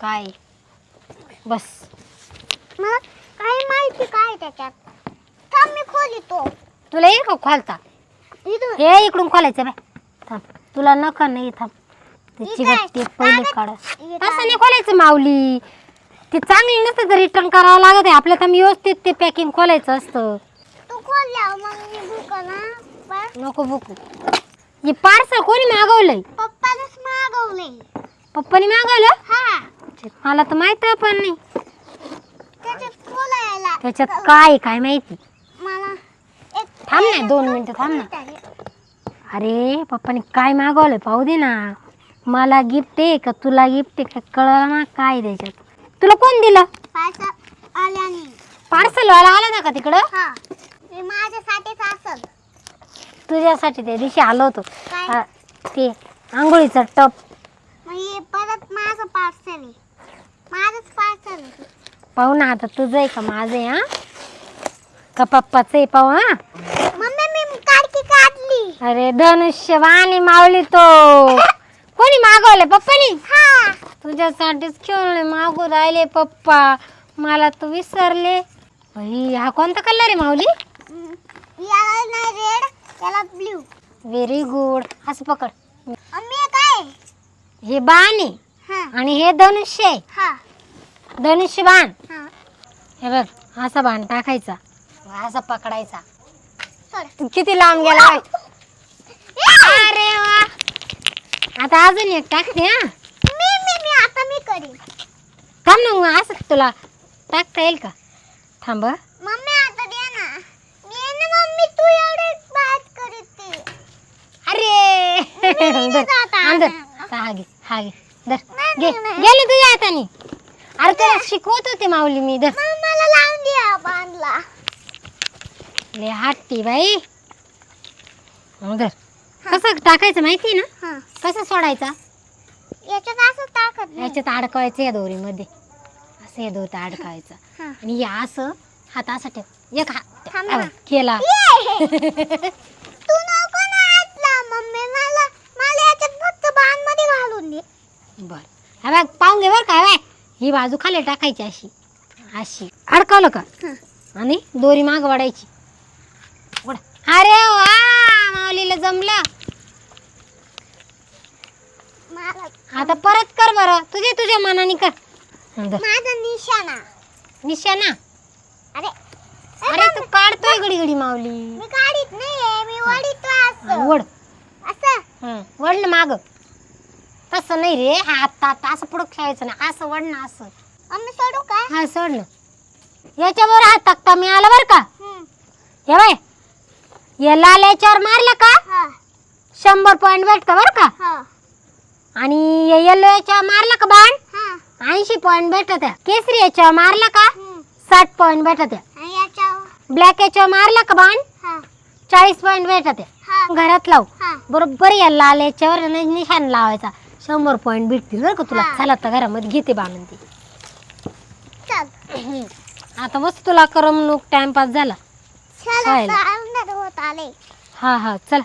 काय. बस. मला काय माहिती काय त्याच्यात? थांब मी खोलितो तुला येईल का खोलता? इथून. हे इकडून खोलायचं बाय थांब. तुला नका नाही थांब. ते इथे चिकट ते पहिले कागद- काढ. इथे असं नाही खोलायचं माऊली. ते चांगली नसतं तर रिटर्न करावं लागत आहे. आपल्याला तर व्यवस्थित ते पॅकिंग खोलायचं असतं. तू खोलल्यावर मग मी भुका ना. पण नको बुकू. हे पार्सल कोणी मागवलंय? मागवले पप्पानी मागवलं? हा. मला तर माहीत पण नाही. त्याच्यात त्याच्यात काय आहे काय माहिती? मला एक थांब ना दोन मिनिटं थांब ना. अरे पप्पानी काय मागवलंय पाहू दे ना. मला गिफ्ट आहे का तुला गिफ्ट आहे का कळलं ना काय त्याच्यात. तुला कोण दिलं? पैसा आल्याने पार्सल वाला आला ना का तिकडं? हा. हे माझ्यासाठीच असल. तुझ्यासाठी त्या दिवशी आलो होतो. काय? ते आंघोळीचं टप. परत माझं पार्सल आहे. माझंच पार्सल आहे. पाहू ना आता तुझं आहे का माझं आहे हा? का पप्पाचं आहे पाहू हा? मम्मी मी काडकी काढली. अरे धनुष्यवाणी मावली तो. कोणी मागवले पप्पानी? हा. तुझ्यासाठीच खेळले मागू राहिले पप्पा. मला तू विसरले. बाई, हा कोणता कलर आहे माऊली? याला नाही रेड त्याला ब्ल्यू व्हेरी गुड असं पकड? हे बाण आहे हा. आणि हे धनुष्य आहे. हा. धनुष्य बाण हा. हे बघ असा बाण टाकायचा असा पकडायचा. सोड. तू किती लांब गेला बाई. अरे वा. आता अजून एक टाकते हा. मी मी मी आता मी करीन. थांब ना मग असं तुला टाकता येईल का? थांब हं. मम्मी आता दे ना. मी ना मम्मी तू एवढे बात करीत. अरे. नाही धर, हा घे हा घे. धर. गेले तुझ्या हाताने अरे तुला शिकवत होते माऊली मी. धर. मग मला लावून दे हा बांधला. ले हाटी बाई. धर. कसं टाकायचं माहिती ना? हा. कसं सोडायचा? याच्यात असं टाकत नाही. याच्यात अडकवायचं या दोरीमध्ये. असं या दोरीत अडकवायचं. हा. आणि हे असं हात असं ठेव. एक हात. थांब ना. केला. ये. तू नको ना आतला मम्मी मला मला याच्यात फक्त बाणमध्ये घालून दे बर हा बघ पाहून घे बरं काय बाय ही बाजू खाली टाकायची अशी. अशी. अडकवलं का. आणि दोरी माग वाढायची. वड. अरे वा माऊलीला जमलं. मला आता परत कर बरं. तुझे तुझ्या मनाने कर. हं, धर. माझा निशाणा. निशाणा? अरे. अरे तू काढतोय घडी घडी माऊली. मी काढीत नाहीये मी वडीतो असं. वड असं. हं, वड ना माग. तसं नाही रे. हा आता आता असं पुढं खेळायचं ना असं वड ना असं. मम्मी सोडू का हा सोड ना. याच्यावर हात टाकता मी आला बरं का? हम्म. हे बाय या लाल याच्यावर मारलं का? हा. शंभर पॉईंट भेटतं बरं का? हा. आणि येलो याच्यावर मारला का बाण? हा. ऐंशी पॉईंट भेटत आहे केसरी याच्यावर मारला का? हम्म. साठ पॉईंट भेटत आहे आणि याच्यावर? ब्लॅक याच्यावर मारला का बाण? हा. चाळीस पॉईंट भेटत आहे हा. घरात लाव. हा. बरोबर या लाल याच्यावर नि- निशाण लावायचा. शंभर पॉईंट भेटतील बरं का तुला? हा. चला तर घरामध्ये घेते बाणून ती चल. आता मस्त तुला करमणूक टाइमपास झाला. चल चालेल. आता अंधार होत आले. हा हा चला.